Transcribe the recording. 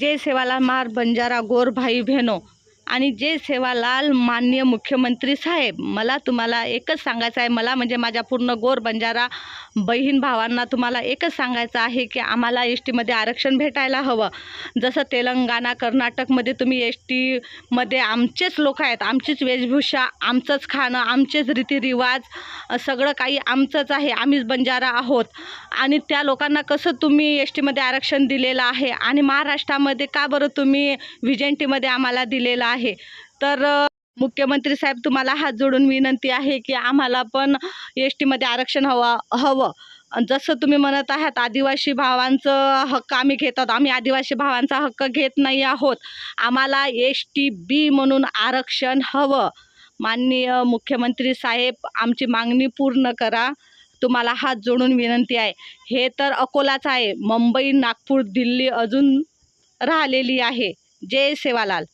जय सेवाला मार बंजारा गोर भाई बहनो। आणि जय सेवालाल मान्य मुख्यमंत्री साहेब मला तुम्हाला एकच सांगायचं आहे. मला म्हणजे माझ्या पूर्ण गोर बंजारा बहीण भावांना तुम्हाला एकच सांगायचं आहे की आम्हाला एस टीमध्ये आरक्षण भेटायला हवं. जसं तेलंगणा कर्नाटकमध्ये तुम्ही एस टीमध्ये आमचेच लोक आहेत. आमचीच वेशभूषा आमचंच खाणं आमचेच रीतिरिवाज सगळं काही आमचंच आहे. आम्हीच बंजारा आहोत. आणि त्या लोकांना कसं तुम्ही एस टीमध्ये आरक्षण दिलेलं आहे? आणि महाराष्ट्रामध्ये का बरं तुम्ही व्हिजेंटीमध्ये आम्हाला दिलेलं आहे? तर मुख्यमंत्री साहेब तुम्हाला हात जोडून विनंती आहे की आम्हाला पण एस टीमध्ये आरक्षण हवा हवं. जसं तुम्ही म्हणत आहात आदिवासी भावांचं हक्क आम्ही घेतात आम्ही आदिवासी भावांचा हक्क घेत नाही आहोत. आम्हाला एस टी बी म्हणून आरक्षण हवं. माननीय मुख्यमंत्री साहेब आमची मागणी पूर्ण करा. तुम्हाला हात जोडून विनंती आहे. हे तर अकोलाच आहे. मुंबई नागपूर दिल्ली अजून राहिलेली आहे. जय सेवालाल.